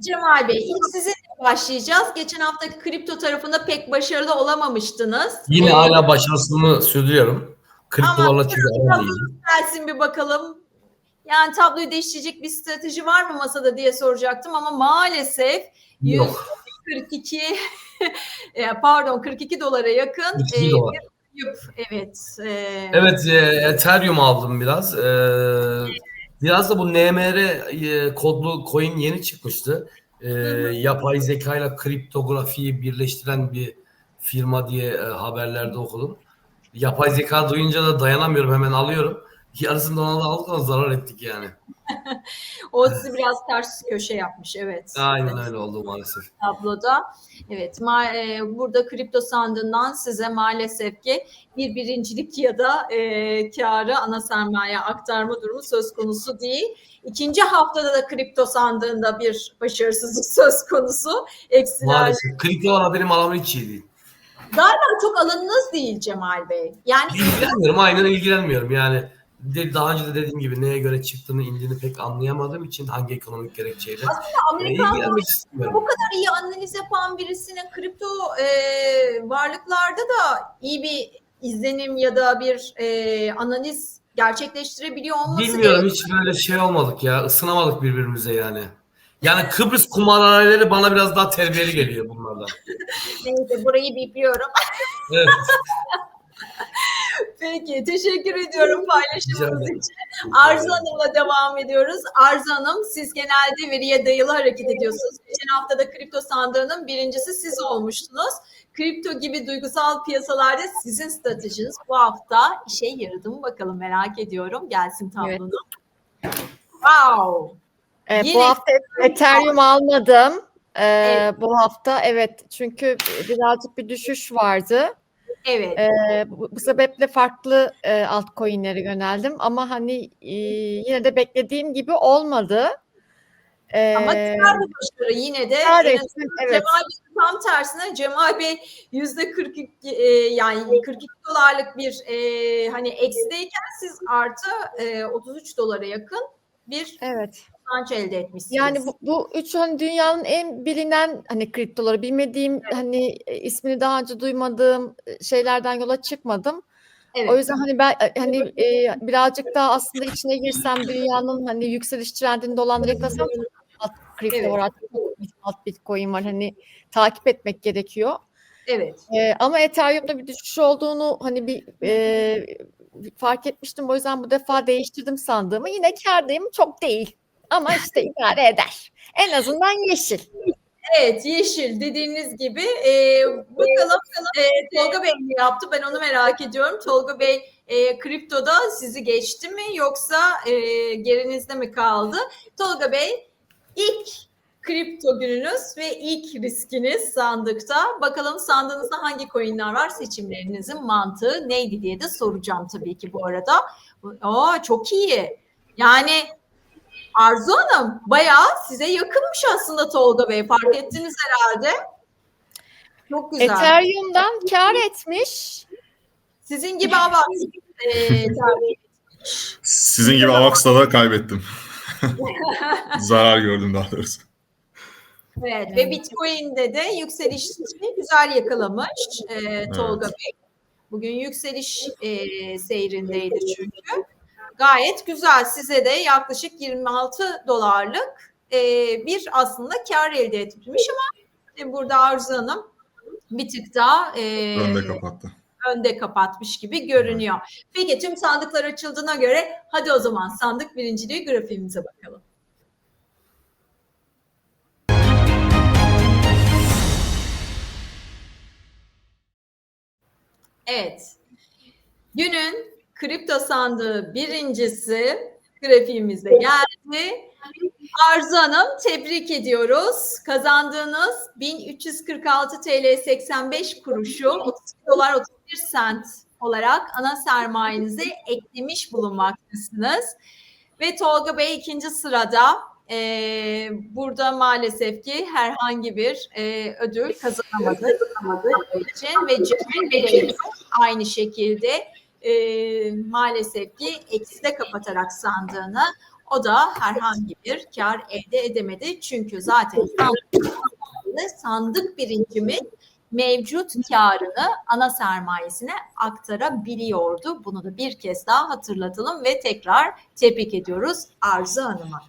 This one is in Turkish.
Cemal Bey ilk sizinle başlayacağız. Geçen haftaki kripto tarafında pek başarılı olamamıştınız. Yine Ee, hala başarısını sürdürüyorum. Kriptolarla değil. gelsin bir bakalım. Yani tabloyu değiştirecek bir strateji var mı masada diye soracaktım ama maalesef Yok. 142 e, pardon 42 dolara yakın 42 e, dolar. Evet. e, Evet e, Ethereum aldım biraz. E, biraz da bu NMR e, kodlu coin yeni çıkmıştı. E, yapay zeka ile kriptografiyi birleştiren bir firma diye e, haberlerde okudum. Yapay zeka duyunca da dayanamıyorum hemen alıyorum. Yarısını ona da aldık ama zarar ettik yani. O sizi biraz ters köşe yapmış evet. Aynen öyle oldu maalesef. tabloda. Evet, ma- e, burada kripto sandığından size maalesef ki bir birincilik ya da e, karı ana sermaye aktarma durumu söz konusu değil. İkinci haftada da kripto sandığında bir başarısızlık söz konusu. Eksiler. Maalesef. Kriptolar benim alanım hiç iyi değil. Galiba çok alanınız değil Cemal Bey. Yani İlgilenmiyorum. Aynen ilgilenmiyorum. Yani de, daha önce de dediğim gibi neye göre çıktığını indiğini pek anlayamadığım için hangi ekonomik gerekçeyle e, Amerikan bu kadar iyi analiz yapan birisinin kripto e, varlıklarda da iyi bir izlenim ya da bir e, analiz gerçekleştirebiliyor olması Bilmiyorum hiç böyle şey olmadık ya. ısınamadık birbirimize yani. Yani Kıbrıs kumarhaneleri bana biraz daha terbiyeli geliyor bunlardan. Neyse burayı bipliyorum. Evet. Peki teşekkür ediyorum paylaşımınız için. Arzu Hanım'la devam ediyoruz. Arzu Hanım siz genelde veriye dayalı hareket ediyorsunuz. Geçen hafta da kripto sandığının birincisi siz olmuştunuz. Kripto gibi duygusal piyasalarda sizin stratejiniz bu hafta işe yaradı mı bakalım merak ediyorum. Gelsin tablonu. Wow. Evet, Yine- bu hafta Ethereum almadım. Ee, Evet. Bu hafta evet çünkü birazcık bir düşüş vardı. Evet. Ee, bu, bu sebeple farklı e, altcoin'lere yöneldim ama hani e, yine de beklediğim gibi olmadı. Ee, Ama kar başarı yine de. kar ettim, evet. Cemal Bey tam tersine Cemal Bey yüzde 42 e, yani 42 dolarlık bir e, hani eksideyken siz artı e, 33 dolara yakın bir Evet. Kazanç elde etmişsiniz. Yani bu, bu üç hani dünyanın en bilinen hani kriptoları bilmediğim hani e, ismini daha önce duymadığım e, şeylerden yola çıkmadım. evet. O yüzden hani ben e, hani e, birazcık daha aslında içine girsem dünyanın hani yükseliş trendinde olanları yakalasam kripto Evet. var alt bitcoin var hani takip etmek gerekiyor. evet. E, ama Ethereum'da bir düşüş olduğunu hani bir e, fark etmiştim. O yüzden bu defa değiştirdim sandığımı. Yine kârdayım çok değil. Ama işte idare eder. En azından yeşil. Evet yeşil dediğiniz gibi e, bakalım e, Tolga Bey ne yaptı ben onu merak ediyorum. Tolga Bey e, kriptoda sizi geçti mi yoksa e, gerinizde mi kaldı? Tolga Bey ilk kripto gününüz ve ilk riskiniz sandıkta. Bakalım sandığınızda hangi coinler var seçimlerinizin mantığı neydi diye de soracağım tabii ki bu arada. Aa, çok iyi. Yani Arzu Hanım bayağı size yakınmış aslında Tolga Bey. Fark ettiniz herhalde. Çok güzel. Ethereum'dan kar etmiş. Sizin gibi ama e, tabii. Sizin gibi Avax'ta da kaybettim. Zarar gördüm daha doğrusu. evet. Ve Bitcoin'de de yükselişini güzel yakalamış e, Tolga Bey. Bugün yükseliş e, seyrindeydi çünkü. Gayet güzel. Size de yaklaşık 26 dolarlık e, bir aslında kar elde etmiş ama e, burada Arzu Hanım bir tık daha e, Önde kapattı. önde kapatmış gibi görünüyor. Peki tüm sandıklar açıldığına göre hadi o zaman sandık birinciliği grafiğimize bakalım. Evet. Günün kripto sandığı birincisi grafiğimizde geldi. Arzu Hanım tebrik ediyoruz. Kazandığınız 1346 TL 85 kuruşu 32 dolar 31 sent olarak ana sermayenize eklemiş bulunmaktasınız. Ve Tolga Bey ikinci sırada. Ee, burada maalesef ki herhangi bir e, ödül kazanamadı, için ve Cemil Bey aynı şekilde e, maalesef ki ekside kapatarak sandığını O da herhangi bir kar elde edemedi. Çünkü zaten sandık birincimiz mevcut karını ana sermayesine aktarabiliyordu. Bunu da bir kez daha hatırlatalım ve tekrar tebrik ediyoruz Arzu Hanım'a.